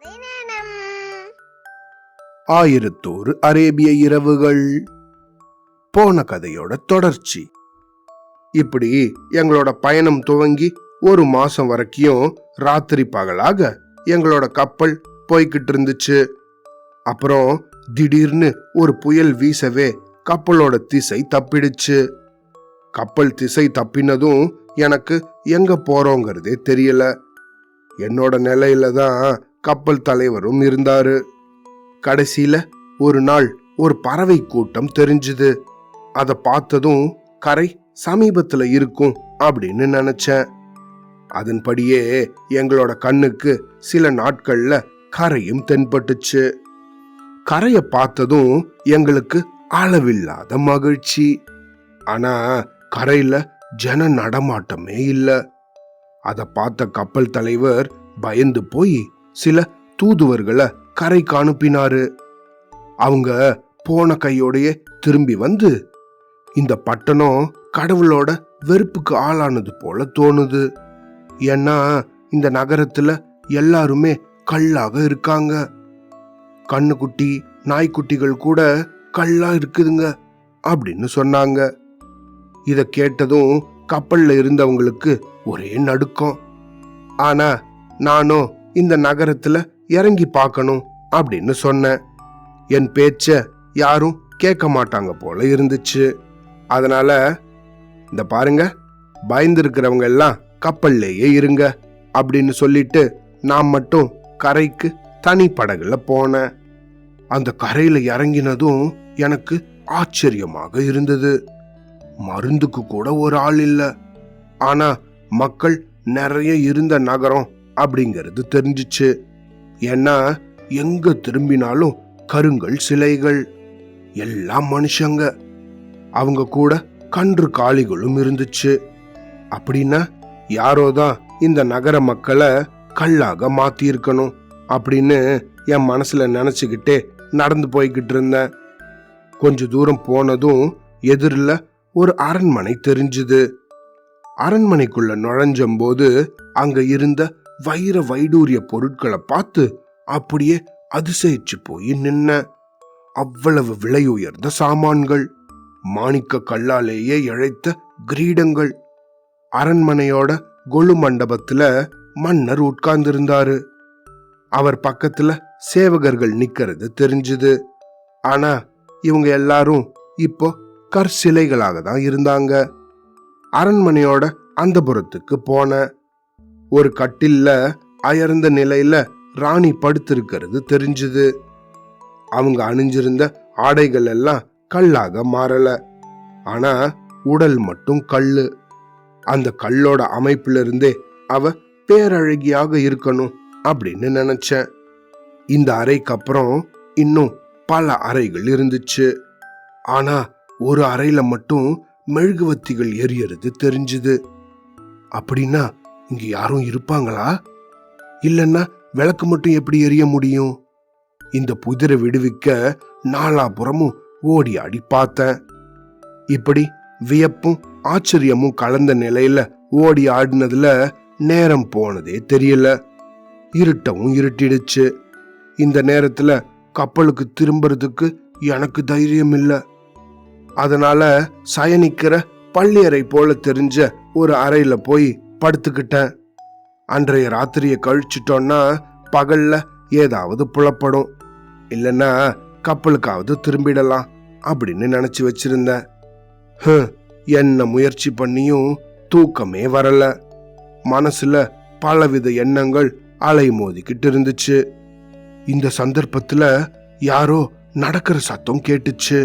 கதை ஆயிரத்தோரு அரேபிய இரவுகள். போன கதையோட தொடர்ச்சி. இப்படி எங்களோட பயணம் துவங்கி ஒரு மாசம் வரைக்கும் ராத்திரி பகலாக எங்களோட கப்பல் போய்கிட்டு இருந்துச்சு. அப்புறம் திடீர்னு ஒரு புயல் வீசவே கப்பலோட திசை தப்பிடுச்சு. கப்பல் திசை தப்பினதும் எனக்கு எங்க போறோங்கிறதே தெரியல. என்னோட நிலையில தான் கப்பல் தலைவரும் இருந்தாரு. கடைசியில ஒரு நாள் ஒரு பறவை கூட்டம் தெரிஞ்சுது. அதை பார்த்ததும் கரை சமீபத்துல இருக்கும் அப்படின்னு நினைச்சேன். அதன்படியே எங்களோட கண்ணுக்கு சில நாட்கள்ல கரையும் தென்பட்டுச்சு. கரையை பார்த்ததும் எங்களுக்கு அளவில்லாத மகிழ்ச்சி. ஆனா கரையில ஜன நடமாட்டமே இல்ல. அதை பார்த்த கப்பல் தலைவர் பயந்து போய் சில தூதுவர்களை கரைக்கு அனுப்பினாரு. அவங்க போன கையோடையே திரும்பி வந்து இந்த பட்டணம் கடவுளோட வெறுப்புக்கு ஆளானது போல தோணுது. ஏன்னா இந்த நகரத்துல எல்லாருமே கல்லாக இருக்காங்க. கண்ணுக்குட்டி நாய்க்குட்டிகள் கூட கல்லா இருக்குதுங்க அப்படின்னு சொன்னாங்க. இத கேட்டதும் கப்பல்ல இருந்தவங்களுக்கு ஒரே நடுக்கம். ஆனா நானும் இந்த நகரத்துல இறங்கி பார்க்கணும் அப்படின்னு சொன்னேன் என் பேச்ச யாரும் கேட்க மாட்டாங்க போல இருந்துச்சு. அதனால இந்த பாருங்க பயந்துருக்கிறவங்க எல்லாம் கப்பல்லையே இருங்க அப்படின்னு சொல்லிட்டு நான் மட்டும் கரைக்கு தனி படகுல போனேன். அந்த கரையில இறங்கினதும் எனக்கு ஆச்சரியமாக இருந்தது. மருந்துக்கு கூட ஒரு ஆள் இல்ல. ஆனா மக்கள் நிறைய இருந்த நகரம் அப்படிங்கிறது தெரிஞ்சிச்சு. ஏன்னா எங்க திரும்பினாலும் கருங்கல் சிலைகள் எல்லாம் மனுஷங்க. அவங்க கூட கன்று காளிகளும் இருந்துச்சு. அப்படின்னா யாரோதான் இந்த நகர மக்களை கல்லாக மாத்தியிருக்கணும் அப்படின்னு என் மனசுல நினைச்சுக்கிட்டே நடந்து போய்கிட்டு இருந்தேன். கொஞ்ச தூரம் போனதும் எதிரில் ஒரு அரண்மனை தெரிஞ்சுது. அரண்மனைக்குள்ள நுழைஞ்சம்போது அங்க இருந்த வைர வைடூரிய பொருட்களை பார்த்து அப்படியே அதிசயிச்சு போய் நின்ன. அவ்வளவு விலை உயர்ந்த சாமான்கள் மாணிக்க கல்லாலேயே இழைத்த கிரீடங்கள். அரண்மனையோட கொலு மண்டபத்துல மன்னர் உட்கார்ந்திருந்தாரு. அவர் பக்கத்துல சேவகர்கள் நிக்கிறது தெரிஞ்சுது. ஆனா இவங்க எல்லாரும் இப்போ கற்சிலைகளாக தான் இருந்தாங்க. அரண்மனையோட அந்த புறத்துக்கு போன. ஒரு கட்டில்ல அயர்ந்த நிலையில ராணி படுத்திருக்கிறது தெரிஞ்சுது. அவங்க அணிஞ்சிருந்த ஆடைகள் எல்லாம் கல்லாக மாறல. ஆனா உடல் மட்டும் கல்லு. அந்த கல்லோட அமைப்புல இருந்தே அவ பேரழகியாக இருக்கணும் அப்படின்னு நினைச்சேன். இந்த அறைக்கு அப்புறம் இன்னும் பல அறைகள் இருந்துச்சு. ஆனா ஒரு அறையில மட்டும் மெழுகுவத்திகள் எரியறது தெரிஞ்சுது. அப்படின்னா இங்க யாரும் இருப்பாங்களா? இல்லைன்னா விளக்கு மட்டும் எப்படி எரிய முடியும்? இந்த புதிரை விடுவிக்க நாலாபுறமும் ஓடி ஆடி பார்த்தேன். இப்படி வியப்பும் ஆச்சரியமும் கலந்த நிலையில ஓடி ஆடினதுல நேரம் போனதே தெரியல. இருட்டவும் இருட்டிடுச்சு. இந்த நேரத்துல கப்பலுக்கு திரும்புறதுக்கு எனக்கு தைரியம் இல்ல. அதனால சயனிக்கிற பள்ளியறை போல தெரிஞ்ச ஒரு அறையில போய் படுத்துக்கிட்டேன் அன்றைய ராத்திரியை கழிச்சிட்டோன்னா பகல்ல ஏதாவது புலப்படும். இல்லைன்னா கப்பலுக்காவது திரும்பிடலாம் அப்படின்னு நினைச்சு வச்சிருந்தேன் என்ன முயற்சி பண்ணியும் தூக்கமே வரல. மனசுல பலவித எண்ணங்கள் அலை மோதிக்கிட்டு இருந்துச்சு. இந்த சந்தர்ப்பத்துல யாரோ நடக்கிற சத்தம் கேட்டுச்சு.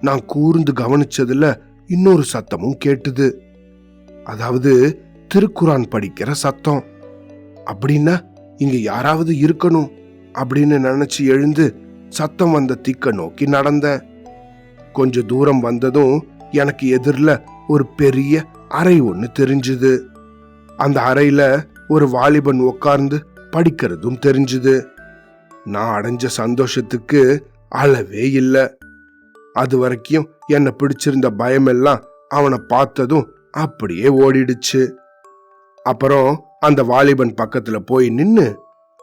நான் கூர்ந்து கவனிச்சதுல இன்னொரு சத்தமும் கேட்டுது. அதாவது திருக்குரான் படிக்கிற சத்தம். அப்படின்னா இங்க யாராவது இருக்கணும் அப்படின்னு நினைச்சு எழுந்து சத்தம் வந்த திக்க நோக்கி நடந்தேன் கொஞ்ச தூரம் வந்ததும் எனக்கு எதிரில் ஒரு பெரிய அறை ஒன்று தெரிஞ்சுது. அந்த அறையில ஒரு வாலிபன் உட்கார்ந்து படிக்கிறதும் தெரிஞ்சுது. நான் அடைஞ்ச சந்தோஷத்துக்கு அளவே இல்லை. அது வரைக்கும் என்னை பிடிச்சிருந்த பயமெல்லாம் அவனை பார்த்ததும் அப்படியே ஓடிடுச்சு. அப்புறம் அந்த வாலிபன் பக்கத்துல போய் நின்னு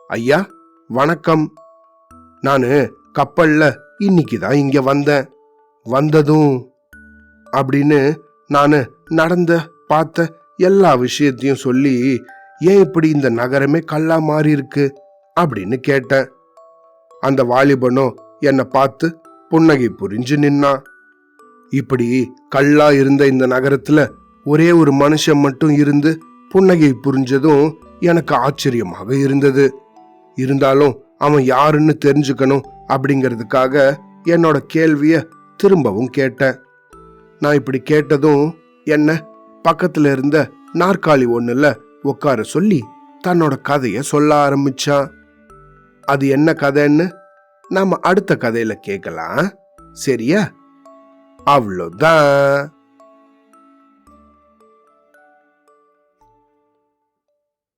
ஐயா வணக்கம். நானு கப்பல்ல இன்னைக்கு தான் இங்க வந்தேன். வந்ததும் அப்படின்னு நானு நடந்த பார்த்த எல்லா விஷயத்தையும் சொல்லி ஏன் இப்படி இந்த நகரமே கல்லா மாறி இருக்கு? அப்படின்னு கேட்டேன். அந்த வாலிபனும் என்னை பார்த்து புன்னகை புரிஞ்சு நின்னான் இப்படி கல்லா இருந்த இந்த நகரத்துல ஒரே ஒரு மனுஷன் மட்டும் இருந்து புன்னகை புரிஞ்சதும் எனக்கு ஆச்சரியமாக இருந்தது. இருந்தாலும் அவன் யாருன்னு தெரிஞ்சுக்கணும் அப்படிங்கிறதுக்காக என்னோட கேள்விய திரும்பவும் கேட்டேன். நான் இப்படி கேட்டதும் என்ன பக்கத்துல இருந்த நாற்காலி ஒண்ணுல உட்கார சொல்லி தன்னோட கதைய சொல்ல ஆரம்பிச்சான். அது என்ன கதைன்னு நாம அடுத்த கதையில கேட்கலாம் சரியா? அவ்வளோதான்